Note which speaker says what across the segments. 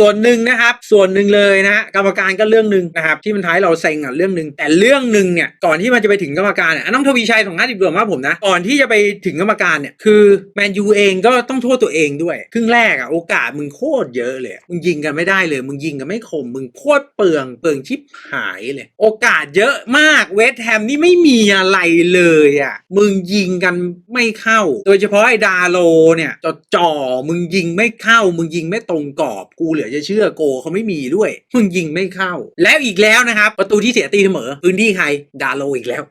Speaker 1: ส่วนหนึ่งนะครับ ส่วนหนึ่งเลยนะฮะกรรมการก็เรื่องหนึ่งนะครับ ที่มันท้ายเราเซ็งอะเรื่องหนึ่งแต่เรื่องหนึ่งเนี่ยก่อนที่มันจะไปถึงกรรมการเนี่ยอะน้องทวีชัยสองห้าสิบดวงมาผมนะก่อนที่จะไปถึงกรรมการเนี่ยคือแมนยูเองก็ต้องโทษตัวเองด้วย ครึ่งแรกอะโอกาสมึงโคตรเยอะเลยมึงยิงกันไม่ได้เลย มึงยิงกันไม่คมมึงโคตรเปลืองเปลืองชิบหายเลย โอกาสเยอะมากเวสแฮมนี่ไม่มีอะไรเลยอะมึงยิงกันไม่เข้า โดยเฉพาะไอ้ดาโลเนี่ยจ่อมึงยิงไม่เข้า มึงยิงไม่ตรงกรอบกูเหลือจะเชื่อโกเขาไม่มีด้วยมึงยิงไม่เข้า แล้วอีกแล้วนะครับ ประตูที่เสียตีเสมอพื้นที่ใครดาโลอีกแล้ว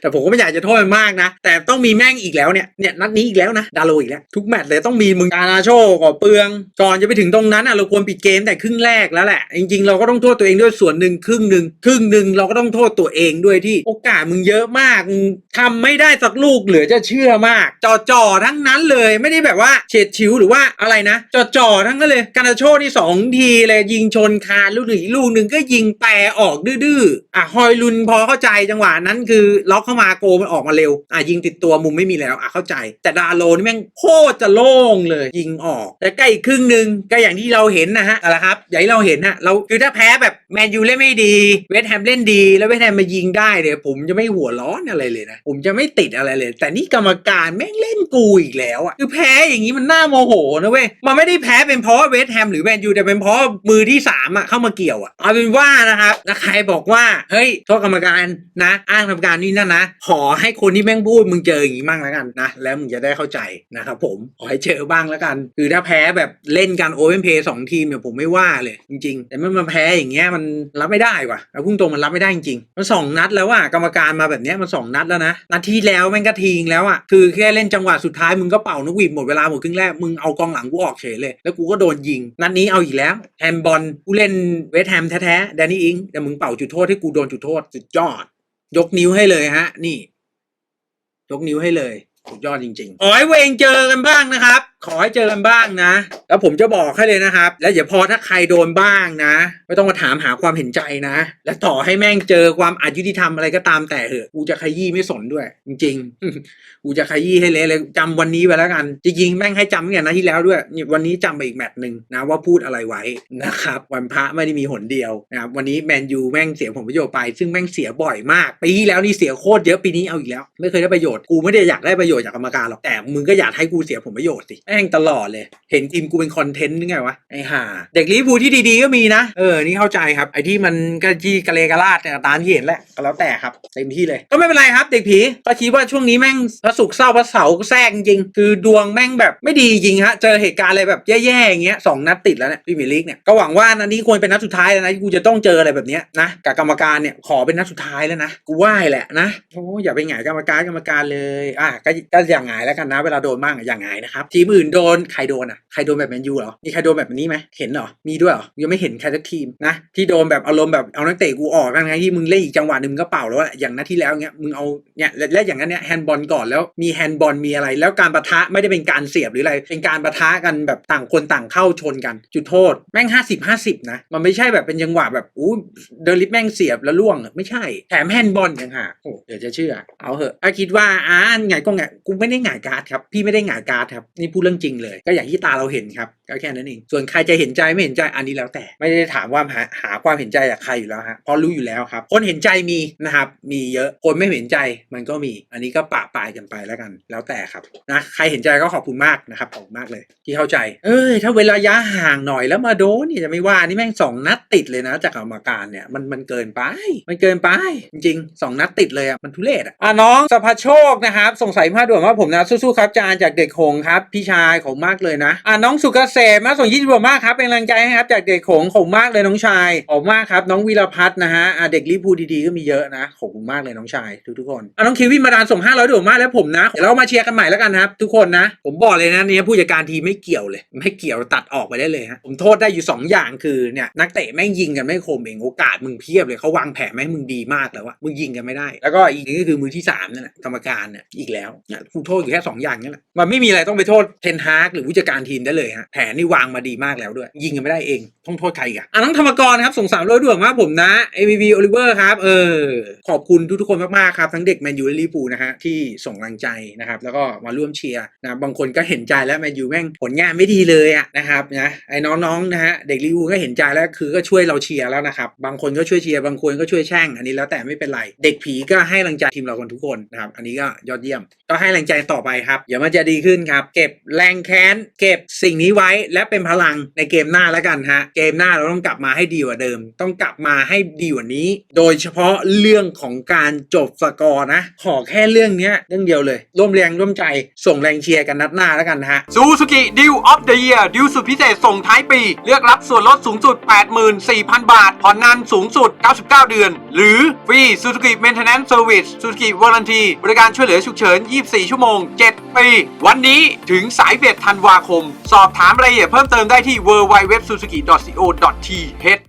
Speaker 1: แต่ผมก็ไม่อยากจะโทษมันมากนะ แต่ต้องมีแม่งอีกแล้วเนี่ยเนี่ยนัดนี้อีกแล้วนะดาโลอีกแล้ว ทุกแมตช์เลยต้องมีมึงอานาโชก่อเปลือง ก่อนจะไปถึงตรงนั้นอะเราควรปิดเกมแต่ครึ่งแรกแล้วแหละจริงๆเราก็ต้องโทษตัวเองด้วยส่วนหนึ่งครึ่งหนึ่งครึ่งหนึ่งเราก็ต้องโทษตัวเองด้วยที่โอกาสมึงเยอะมากมึงทำไม่ได้สักลูกเหลือจะเชื่อมากจ่อๆทั้งนั้นเลยไม่ได้แบบว่าเฉียดฉิวหรือว่าอะไรนะจ่อๆทั้งนั้นเลยกานาโชนี่สองทีเลยยิงชนคานลูกหนึ่งลูกหนึ่งก็ยิงแปรออกดื้อๆอะฮอยลุนพอเข้าใจจังหวะนั้นคือล็อกเข้ามาโกมันออกมาเร็วอะยิงติดตัวมุมไม่มีแล้วอะเข้าใจ แต่ดาโลนี่แม่งโคตรจะโล่งเลยยิงออก แต่ใกล้อีกครึ่งหนึ่งก็อย่างที่เราเห็นนะฮะอะไรครับอย่างที่เราเห็นนะเราคือถ้าแพ้แบบแมนยูเล่นไม่ดี เวสแฮมเล่นดี แล้วเวสแฮมมายิงได้เนี่ยผมจะไม่หัวร้อนอะไรเลยนะผมจะไม่ติดอะไรเลย แต่นี่กรรมการแม่งเล่นกูอีกแล้วอะคือแพ้อย่างนี้มันน่าโมโหนะเว้ยมันไม่ได้แพ้เป็นเพราะเวสแฮมหรือแมนยูแต่เป็นเพราะมือที่สามอะเข้ามาเกี่ยวอะเอาเป็นว่านะครับถ้าใครบอกว่าเฮ้ยโทษกรรมการนะ อ้างกรรมการนี่นั่นนะขอให้คนที่แม่งพูดมึงเจออย่างนี้บ้างแล้วกันนะแล้วมึงจะได้เข้าใจนะครับผมขอให้เจอบ้างแล้วกัน คือถ้าแพ้แบบเล่นกันโอเ n นเพย์สองทีมเนี่ยผมไม่ว่าเลยจริง ๆ แต่เมื่อมันแพ้อย่างเงี้ยมันรับไม่ได้ว่ะเอาพุ่งตรงมันรับไม่ได้จริงๆมันสองนัดแล้วว่ะกรรมการมาแบบเนี้ยมันสองนัดแล้วนะนัดที่แล้วแม่งก็ทิ้งแล้วอะคือแค่เล่นจังหวะสุดท้ายมึงก็เป่านกหวีดหมดเวลาหมดครึ่งแรกมึงเอากองหลังกูออกเฉยเลยแล้วกูก็โดนยิงนัดนี้เอาอีกแล้วแฮมบอลผู้เล่นเวสต์แฮมแท้ๆแดนนี่อิงแต่มึงเป่าจุดโทษให้กูโดนจุดโทษสุดยอด ยกนิ้วให้เลยฮะ นี่ ยกนิ้วให้เลยสุดยอดจริงๆขอให้เวงเจอกันบ้างนะครับขอให้เจอกันบ้างนะ แล้วผมจะบอกให้เลยนะครับ แล้วเดี๋ยวพอถ้าใครโดนบ้างนะ ไม่ต้องมาถามหาความเห็นใจนะ และต่อให้แม่งเจอความอายุติธรรมอะไรก็ตามแต่เหอะกูจะขยี้ไม่สนด้วย จริงๆกูจะขยี้ให้เละเลยจำวันนี้ไว้แล้วกัน จริงๆแม่งให้จำตั้งแต่นาที่แล้วด้วยวันนี้จำไปอีกแมตช์หนึ่งนะว่าพูดอะไรไว้นะครับ วันพระไม่ได้มีหนเดียวนะครับวันนี้แมนยูแม่งเสียผลประโยชน์ไป ซึ่งแม่งเสียบ่อยมากปีที่แล้วนี่เสียโคตรเยอะปีนี้เอาอีกแล้ว ไม่เคยได้ประโยชน์กูไม่ได้อยากได้ประโยชน์จากกรรมการหรอกแต่มึงก็อยากให้กูเสียผลประโยชน์สิแม่งตลอดเลย เห็นทีมกูเป็นคอนเทนต์นึกไงวะ ไอ้ห่า เด็กลิเวอร์พูที่ดีๆก็มีนะ เออ นี่เข้าใจครับ ไอ้ที่มันก็จีกระเลกระลาดเนี่ยตามที่เห็นแหละก็แล้วแต่ครับ เต็มที่เลย ก็ไม่เป็นไรครับ เด็กผี ก็คิดว่าช่วงนี้แม่งพระศุกร์เศร้าพระเสาร์แทรกจริง คือดวงแม่งแบบไม่ดีจริงฮะ เจอเหตุการณ์อะไรแบบแย่ๆอย่างเงี้ยสองนัดติดแล้วเนี่ยพรีเมียร์ลีกเนี่ย ก็หวังว่านัดนี้ควรเป็นนัดสุดท้ายแล้วนะที่กูจะต้องเจออะไรแบบเนี้ยนะ กับกรรมการเนี่ยขอเป็นนัดสุดท้ายแล้วนะ กูไหว้แหละนะ โอ้อย่าไปหงายกรรมการกรรมการเลย อะก็ก็อย่างหงายแล้วกันนะ เวลาโดนบ้างอะอย่างหงายนะครับทีมอื่นโดนใครโดนอะใครโดนแบบแมนยูเหรอมีใครโดนแบบนี้ไหมเห็นเหรอมีด้วยเหรอยังไม่เห็นใครสักทีมนะที่โดนแบบอารมณ์แบบเอานักเตะกูออกทั้งที่มึงเล่นอีกจังหวะหนึ่งก็เป่าแล้วอะอย่างนัดที่แล้วเงี้ยมึงเอาเนี่ยและอย่างนั้นเนี่ยแฮนด์บอลก่อนแล้วมีแฮนด์บอลมีอะไร แล้วการประทะไม่ได้เป็นการเสียบหรืออะไร เป็นการประทะกันแบบต่างคนต่างเข้าชนกัน จุดโทษแม่งห้าสิบห้าสิบนะ มันไม่ใช่แบบเป็นจังหวะแบบอู้เดลิฟแม่งเสียบแล้วล่วงไม่ใช่แถมแฮนด์บอลยังหากโอ้เดี๋ยวจะเชื่อเอาเหอะถ้าคิดว่าอ่าไงก็ไงกูไม่ได้หงายการ์ดครับพี่ไม่ได้หงายการ์ดครับนี่พูดรื่องจริงเลย ก็อย่างที่ตาเราเห็นครับก็แค่นั้นเองส่วนใครจะเห็นใจไม่เห็นใจอันนี้แล้วแต่ ไม่ได้ถามว่าหาหาความเห็นใจจากใครอยู่แล้วฮะเพราะรู้อยู่แล้วครับ คนเห็นใจมีนะครับมีเยอะคนไม่เห็นใจมันก็มี อันนี้ก็ปะปายกันไปแล้วกัน แล้วแต่ครับนะใครเห็นใจก็ขอบคุณมากนะครับขอบคุณมากเลย ที่เข้าใจ เอ้ยถ้าเวลาระยะห่างหน่อยแล้วมาโดนเนี่ยจะไม่ว่านี่แม่งสองนัดติดเลยนะ จากกรรมการเนี่ยมันมันเกินไป มันเกินไป จริงๆสองนัดติดเลยอะมันทุเรศอะอะน้องสภาโชคนะครับสงสัยมาด่วนว่าผมนะสู้ๆครับจานจากเด็กโขงครับพี่ชายของมากเลยนะอะน้องสุกเกษมมาส่งยี่สิบมากครับเป็นกำลังใจให้ครับจากเด็กโขงขอบมากเลยน้องชายขอบมากครับน้องวีรพัฒน์นะฮะอะเด็กลิพูดีๆก็มีเยอะนะขอบคุณมากเลยน้องชายทุกๆคนอะน้องคิววิมาดานส่งห้าร้อยดวนมากแล้วผมนะเดี๋ยวเรามาเชียร์กันใหม่แล้วกันนะครับทุกคนนะ ผมบอกเลยนะเนี่ยผู้จัดการทีไม่เกี่ยวเลย ไม่เกี่ยวตัดออกไปได้เลยฮะผมโทษได้อยู่สองอย่างคือเนี่ยนักเตะแม่งยิงกันไม่คมเองโอกาสมึงเพียบเลยเขาวางแผนแม่งมึงดีมากแล้วว่ามึงยิงกันไม่ได้ แล้วก็อีกนึงก็คือมือที่สามนั่นแหละกรรมการเนี่ยอีกแล้วนะกูโทษอยู่แค่สองอย่างนี่แหละมันไม่มีอะไรต้องไปโทษเทนฮากหรือผู้จัดการทีมได้เลยฮะแผนนี่วางมาดีมากแล้วด้วย ยิงกันไม่ได้เองต้องโทษใครอีกันอะน้องธรรมกรครับส่งสามร้อยด่วนมากผมนะ ABB Oliver ครับเออขอบคุณทุกๆคนมากๆครับทั้งเด็กแมนยูและลิเวอร์พูนะฮะที่ส่งกำลังใจนะครับแล้วก็มาร่วมเชียร์นะบางคนก็เห็นใจแล้วแมนยูแม่งผลงานไม่ดีเลยอะนะครับนะไอ้น้องๆนะฮะเด็กลิเวอร์พูก็เห็นใจแล้วคือก็ช่วยเราเชียร์แล้วนะครับบางคนก็ช่วยเชียร์บางคนก็ช่วยแช่ง อันนี้แล้วแต่ไม่เป็นไร เด็กผีก็ให้กำลังใจทีมเรากันทุกคนนะครับอันนี้ก็ยอดเยี่ยม ก็ให้แรงใจต่อไปครับเดี๋ยวมันจะดีขึ้นครับเก็บแรงแค้น เก็บสิ่งนี้ไว้และเป็นพลังในเกมหน้าแล้วกันฮะ เกมหน้าเราต้องกลับมาให้ดีกว่าเดิม ต้องกลับมาให้ดีกว่านี้ โดยเฉพาะเรื่องของการจบสกอร์นะ ขอแค่เรื่องนี้เรื่องเดียวเลย ร่วมแรงร่วมใจส่งแรงเชียร์กันนัดหน้าแล้วกันฮะ
Speaker 2: ซูซูกิดิวออฟเดอะเยียร์ดิวสุดพิเศษส่งท้ายปี เลือกรับส่วนลดสูงสุด 84,000 บาท ผ่อนนานสูงสุด 99 เดือน หรือฟรีซูซูกิเมนเทนแนนซ์เซอร์วิสซูซูกิวอร์ n ตีบริการช่วยเหลือฉุกเฉิน 24 ชั่วโมง 7 ปี วันนี้ถึงสายเบ็ดธันวาคม สอบถามรายละเอียดเพิ่มเติมได้ที่ www.suzuki.co.th